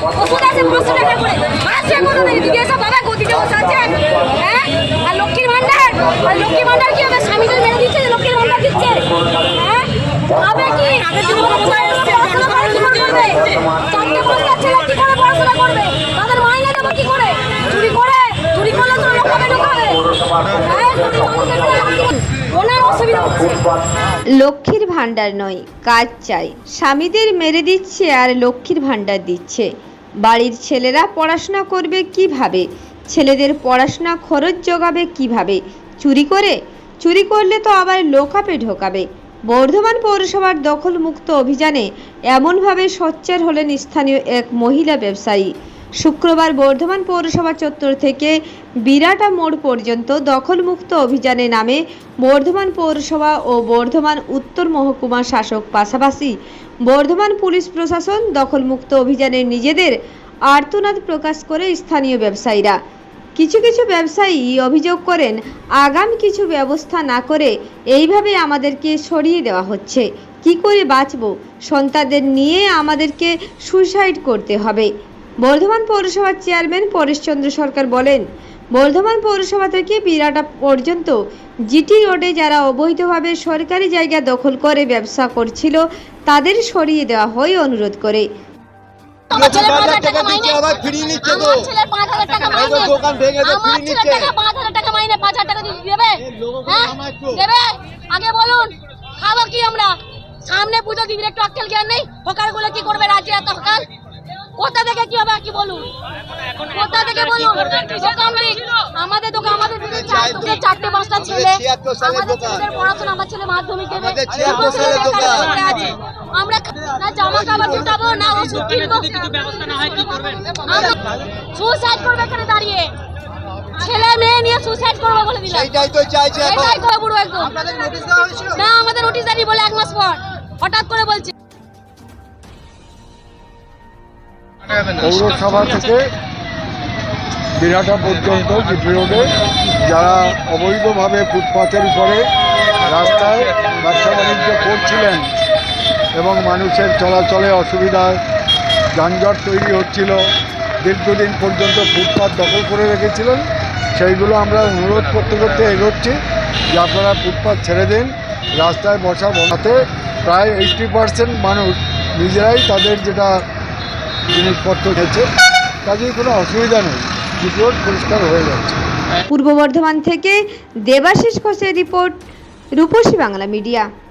করে? বাবা হ্যাঁ? আর লক্ষ্মীর ভান্ডার আর ভান্ডার কি দিচ্ছে ভান্ডার দিচ্ছে? হ্যাঁ? হবে কি? ছেলে কি করে পড়াশোনা করবে? তাদের মাইনে দেবো কি করে? চুরি করে? চুরি করলে তো হ্যাঁ লক্ষ্মীর ভাণ্ডার নয়, কাজ চাই। স্বামীদের মেরে দিচ্ছে আর লক্ষ্মীর ভাণ্ডার দিচ্ছে। বাড়ির ছেলেরা পড়াশোনা করবে কীভাবে? ছেলেদের পড়াশোনা খরচ যোগাবে কীভাবে? চুরি করে? চুরি করলে তো আবার লোকাপে ঢোকাবে। বর্ধমান পৌরসভার দখলমুক্ত অভিযানে এমনভাবে সোচ্চার হলেন স্থানীয় এক মহিলা ব্যবসায়ী। শুক্রবার বর্ধমান পৌরসভা চত্বর থেকে বিরাটা মোড় পর্যন্ত দখলমুক্ত অভিযানে নামে বর্ধমান পৌরসভা ও বর্ধমান উত্তর মহকুমা শাসক পাশাপাশি বর্ধমান পুলিশ প্রশাসন দখলমুক্ত অভিযানে নিজেদের আর্তনাদ প্রকাশ করে স্থানীয় ব্যবসায়ীরা। কিছু কিছু ব্যবসায়ী অভিযোগ করেন, আগাম কিছু ব্যবস্থা না করে এইভাবে আমাদেরকে সরিয়ে দেওয়া হচ্ছে। কি করে বাঁচব? সন্তানদের নিয়ে আমাদেরকে সুইসাইড করতে হবে। বর্ধমান পৌরসভার চেয়ারম্যান পরেশচন্দ্র সরকার বলেন বর্ধমান পৌরসভা থেকে বিরাটা পর্যন্ত জিটি রোডে যারা অবৈধভাবে সরকারি জায়গা দখল করে ব্যবসা করছিল তাদের সরিয়ে দেওয়া হয় অনুরোধ করে। আমার পাঁচ হাজার টাকা টাকা মাইনে। আমার ছেলের পাঁচ হাজার টাকা মাইনে আমার ছেলের টাকা পাঁচ হাজার টাকা মাইনে পাঁচ হাজার টাকা দেবে। দেবে আগে বলুন খাব কি আমরা? সামনে পুজো দিদির একটু আক্কেল জ্ঞান নেই? হকারগুলো কি করবে রাজ্যে এত হকার? কোথা থেকে কি হবে কি বলুন? কোথা থেকে বলুন। আমাদের দোকান আমাদের চারটে পাঁচটা ছেলে। আমাদের। ছেলেদের পড়াশোনা আমার ছেলে মাধ্যমিক দেবে আমাদের 76 সালের দোকান। আছে। আমরা না জামা কাপড় জুটাবো না ওষুধ কিনবো। সুসাইড করবে এখানে দাঁড়িয়ে। ছেলে মেয়ে নিয়ে সুসাইড করবে বলে দিলাম। সেইটাই তো চাইছে এটাই করে পুরো একদম। না আমাদের নোটিশ জারি বলে এক মাস পর। হঠাৎ করে বলছে। পৌরসভা থেকে বিরাটা পর্যন্ত, জিপি রোডে, যারা অবৈধভাবে ফুটপাথের উপরে রাস্তায় ব্যবসা বাণিজ্য করছিলেন এবং মানুষের চলাচলে অসুবিধায় যানজট তৈরি হচ্ছিল, দীর্ঘদিন পর্যন্ত ফুটপাথ দখল করে রেখেছিলেন, সেইগুলো আমরা অনুরোধ করতে করতে এগোচ্ছি যে আপনারা ফুটপাথ ছেড়ে দিন, রাস্তায় বসা বসাতে। প্রায় এইটটি পার্সেন্ট মানুষ, নিজেরাই তাদের যেটা জিনিসপত্র গেছে কাজেই কোনো অসুবিধা নেই। রিপোর্ট পরিষ্কার হয়ে যাচ্ছে পূর্ব বর্ধমান থেকে দেবাশিস ঘোষের রিপোর্ট, রূপসী বাংলা মিডিয়া।